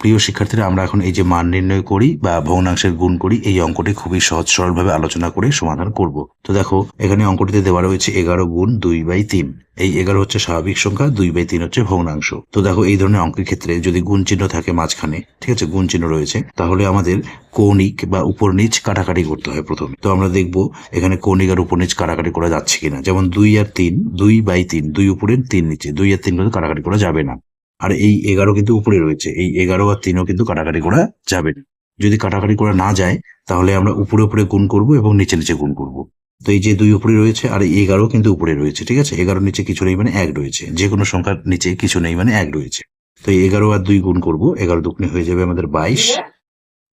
প্রিয় শিক্ষার্থীরা, আমরা এখন এই যে মান নির্ণয় করি বা ভগ্নাংশের গুণ করি, এই অঙ্কটি খুবই সহজ সরলভাবে আলোচনা করে সমাধান করব। তো দেখো, এখানে অঙ্কটিতে দেওয়া রয়েছে এগারো গুণ দুই বাই তিন। এই এগারো হচ্ছে স্বাভাবিক সংখ্যা, দুই বাই তিন হচ্ছে ভগ্নাংশ। তো দেখো, এই ধরনের অঙ্কের ক্ষেত্রে যদি গুণ চিহ্ন থাকে মাঝখানে, ঠিক আছে, গুণ চিহ্ন রয়েছে, তাহলে আমাদের কৌণিক বা উপর নিচ কাটাকাটি করতে হয় প্রথমে। তো আমরা দেখব এখানে কৌণিক আর উপর নিচ কাটাকাটি করা যাচ্ছে কিনা। যেমন দুই আর তিন, দুই বাই তিন, দুই উপরে তিন নিচে, দুই আর তিন কাটাকাটি করা যাবে না। আর এই এগারো কিন্তু উপরে রয়েছে। এই এগারো আর তিনও কিন্তু কাটাকাটি করা যাবে। না যদি কাটাকাটি করা না যায়, তাহলে আমরা উপরে উপরে গুণ করব এবং নিচে নিচে গুণ করব। তো এই যে দুই উপরে রয়েছে আর এই এগারো কিন্তু উপরে রয়েছে, ঠিক আছে? এগারো নিচে কিছু নেই মানে এক রয়েছে। যে কোনো সংখ্যার নিচে কিছু নেই মানে এক রয়েছে। তো এই এগারো আর দুই গুণ করব। এগারো দুগুণে হয়ে যাবে আমাদের বাইশ।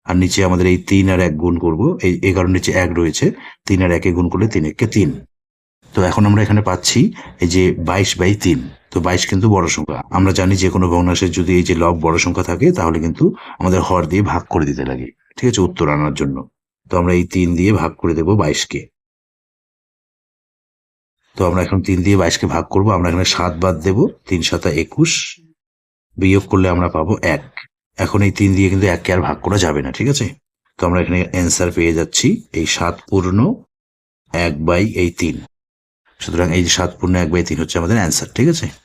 আর নিচে আমাদের এই তিন আর এক গুণ করব। এই এগারো নিচে এক রয়েছে। তিন আর একে গুণ করলে তিন একে তিন। তো এখন আমরা এখানে পাচ্ছি এই যে বাইশ বাই তিন। তো বাইশ কিন্তু বড় সংখ্যা। আমরা জানি যে কোনো ভগ্নাংশের যদি এই যে লব বড় সংখ্যা থাকে, তাহলে কিন্তু আমাদের হর দিয়ে ভাগ করে দিতে লাগে। ঠিক আছে? উত্তর আনার জন্য। তো আমরা এই তিন দিয়ে ভাগ করে দেবো বাইশকে। তো আমরা এখন তিন দিয়ে বাইশকে ভাগ করব। আমরা এখানে সাত বাদ দেবো। তিন সাতা একুশ। বিয়োগ করলে আমরা পাবো এক। এখন এই তিন দিয়ে কিন্তু এককে আর ভাগ করা যাবে না। ঠিক আছে? তো আমরা এখানে অ্যান্সার পেয়ে যাচ্ছি। এই সাত পূর্ণ এক বাই এই তিন। সুতরাং এই সাত পূর্ণ এক বাই তিন হচ্ছে আমাদের অ্যান্সার ঠিক আছে?